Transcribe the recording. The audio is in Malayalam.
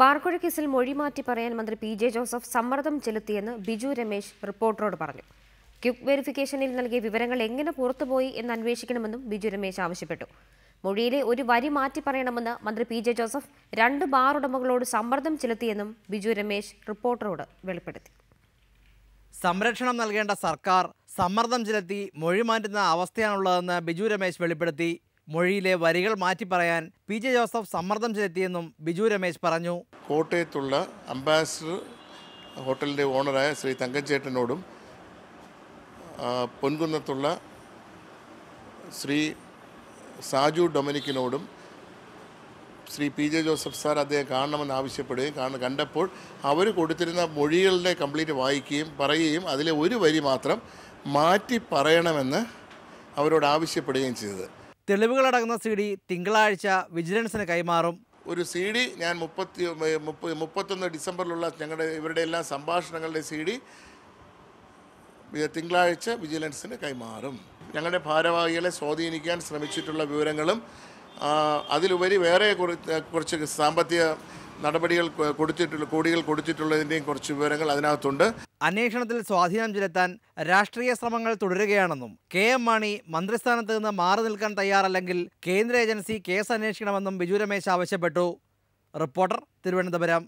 ബാർക്കോഴ കേസിൽ മൊഴി മാറ്റി പറയാൻ മന്ത്രി പി ജെ ജോസഫ് സമ്മർദ്ദം ചെലുത്തിയെന്ന് ബിജു രമേശ് റിപ്പോർട്ടറോട് പറഞ്ഞു. ക്യുക്ക് വെരിഫിക്കേഷനിൽ നൽകിയ വിവരങ്ങൾ എങ്ങനെ പുറത്തുപോയി എന്ന് അന്വേഷിക്കണമെന്നും ബിജു രമേശ് ആവശ്യപ്പെട്ടു. മൊഴിയിലെ ഒരു വരി മാറ്റി പറയണമെന്ന് മന്ത്രി പി ജെ ജോസഫ് രണ്ട് ബാർ ഉടമകളോട് സമ്മർദ്ദം ചെലുത്തിയെന്നും ബിജു രമേശ് റിപ്പോർട്ടറോട് വെളിപ്പെടുത്തി. സംരക്ഷണം നൽകേണ്ട സർക്കാർ സമ്മർദ്ദം ചെലുത്തി മൊഴി മാറ്റുന്ന അവസ്ഥയാണുള്ളതെന്ന് ബിജു രമേശ് വെളിപ്പെടുത്തി. മൊഴിയിലെ വരികൾ മാറ്റി പറയാൻ പി ജെ ജോസഫ് സമ്മർദ്ദം ചെലുത്തിയെന്നും ബിജു രമേശ് പറഞ്ഞു. കോട്ടയത്തുള്ള അംബാസിഡർ ഹോട്ടലിന്റെ ഓണറായ ശ്രീ തങ്കച്ചേട്ടനോടും പൊൻകുന്നത്തുള്ള Shri Saju ഡൊമിനിക്കിനോടും Shri P J Joseph sir അദ്ദേഹം കാണണമെന്ന് ആവശ്യപ്പെടുകയും കാണ കണ്ടപ്പോൾ അവർ കൊടുത്തിരുന്ന മൊഴികളുടെ കംപ്ലീറ്റ് വായിക്കുകയും പറയുകയും അതിലെ ഒരു വരി മാത്രം മാറ്റി പറയണമെന്ന് അവരോട് ആവശ്യപ്പെടുകയും ചെയ്തത്. തെളിവുകളടങ്ങുന്ന സി ഡി തിങ്കളാഴ്ച വിജിലൻസിന് കൈമാറും. ഒരു സി ഡി ഞാൻ മുപ്പത്തി മുപ്പ- മുപ്പത്തൊന്ന് ഡിസംബറിലുള്ള ഞങ്ങളുടെ ഇവരുടെ എല്ലാ സംഭാഷണങ്ങളുടെ സി ഡി തിങ്കളാഴ്ച വിജിലൻസിന് കൈമാറും. ഞങ്ങളുടെ ഭാരവാഹികളെ സ്വാധീനിക്കാൻ ശ്രമിച്ചിട്ടുള്ള വിവരങ്ങളും അതിലുപരി വേറെ കുറ- കുറച്ച് സാമ്പത്തിക നടപടികൾ കൊടുത്തിട്ടുള്ള കോടികൾ കൊടുത്തിട്ടുള്ളതിന്റെയും കുറച്ച് വിവരങ്ങൾ അതിനകത്തുണ്ട്. അന്വേഷണത്തിൽ സ്വാധീനം ചെലുത്താൻ രാഷ്ട്രീയ ശ്രമങ്ങൾ തുടരുകയാണെന്നും കെ എം മാണി മന്ത്രിസ്ഥാനത്ത് നിന്ന് മാറി നിൽക്കാൻ തയ്യാറല്ലെങ്കിൽ കേന്ദ്ര ഏജൻസി കേസ് അന്വേഷിക്കണമെന്നും ബിജു രമേശ് ആവശ്യപ്പെട്ടു. റിപ്പോർട്ടർ തിരുവനന്തപുരം.